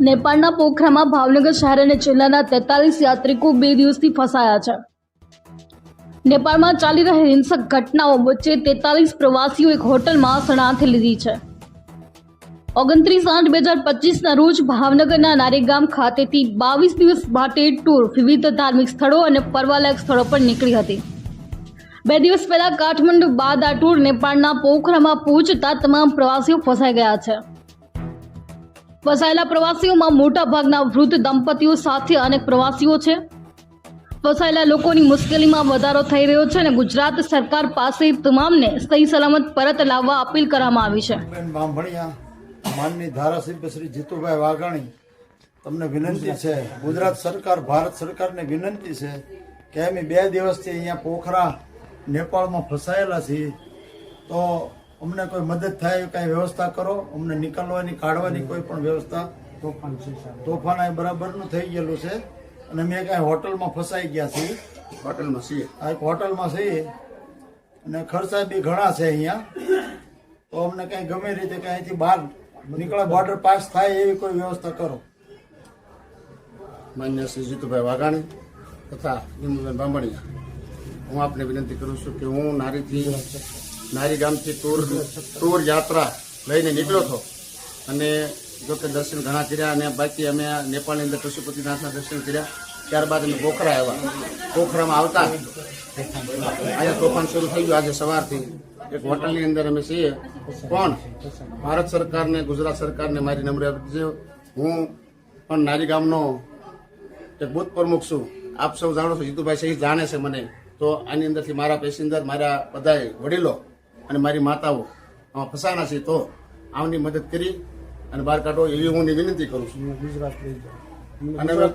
નેપાળના પોખરામાં ભાવનગર શહેર અને જિલ્લાના તેતાલીસ યાત્રિકો બે દિવસથી ફસાયા છે. નેપાળમાં ચાલી રહેલી હિંસક ઘટનાઓ વચ્ચે તેતાલીસ પ્રવાસીઓ એક હોટલમાં શરણાર્થી લીધી છે. ઓગણત્રીસ આઠ બે હજાર પચીસના રોજ ભાવનગરના નારેગામ ખાતેથી બાવીસ દિવસ માટે ટૂર વિવિધ ધાર્મિક સ્થળો અને પર્વાલાયક સ્થળો પર નીકળી હતી. બે દિવસ પહેલા કાઠમંડુ બાદ આ ટૂર નેપાળના પોખરામાં પહોંચતા તમામ પ્રવાસીઓ ફસાઈ ગયા છે. ફસાયેલા પ્રવાસીઓમાં મોટા ભાગના વૃદ્ધ દંપતીઓ સાથે અનેક પ્રવાસીઓ છે. ફસાયેલા લોકોની મુશ્કેલીમાં વધારો થઈ રહ્યો છે અને ગુજરાત સરકાર પાસે તમામને સહી સલામત પરત લાવવા અપીલ કરવામાં આવી છે. માનની ધારાસભ્ય શ્રી જીતુભાઈ વાઘાણી, તમને વિનંતી છે. ગુજરાત સરકાર, ભારત સરકારને વિનંતી છે કે અમે બે દિવસથી અહીંયા પોખરા, નેપાળમાં ફસાયેલા છીએ. તો અમને કોઈ મદદ થાય એવી કાંઈ વ્યવસ્થા કરો. અમને નીકળવાની કાઢવાની કોઈ પણ વ્યવસ્થા તોફાન તોફાન અહીં બરાબરનું થઈ ગયેલું છે. અને અમે કાંઈ હોટલમાં ફસાઈ ગયા છીએ. હોટલમાં છીએ. આ એક હોટલમાં છીએ અને ખર્ચા બી ઘણા છે અહીંયા. તો અમને કઈ ગમે રીતે કઈ અહીંથી બહાર નીકળે બોર્ડર પાસ થાય એવી કોઈ વ્યવસ્થા કરો. માન્ય શ્રી જીતુભાઈ વાઘાણી તથા વિમલબેન બાંભણિયા હું આપને વિનંતી કરું છું કે હું નારીથી નારી ગામથી ટૂર ટૂર યાત્રા લઈને નીકળ્યો હતો. અને જો કે દર્શન ઘણા કર્યા અને બાકી અમે નેપાળની અંદર પશુપતિનાથના દર્શન કર્યા. ત્યારબાદ અમે પોખરા આવ્યા. પોખરામાં આવતા અહીંયા તોફાન શરૂ થઈ ગયું આજે સવારથી. એક હોટલની અંદર અમે છીએ. પણ ભારત સરકારને, ગુજરાત સરકારને મારી નમ્ર અરજી હું પણ નારી ગામનો એક બુથ પ્રમુખ છું. આપ સૌ જાણો છો, જીતુભાઈ સહી જાણે છે મને. તો આની અંદરથી મારા પેસેન્જર, મારા બધા વડીલો અને મારી માતાઓ આમાં ફસાણા છે તો આમની મદદ કરી અને બહાર કાઢો એવી હું વિનંતી કરું છું. અને હવે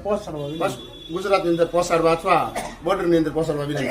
બસ ગુજરાતની અંદર પહોંચાડવા અથવા બોર્ડરની અંદર પહોંચાડવા વિનંતી.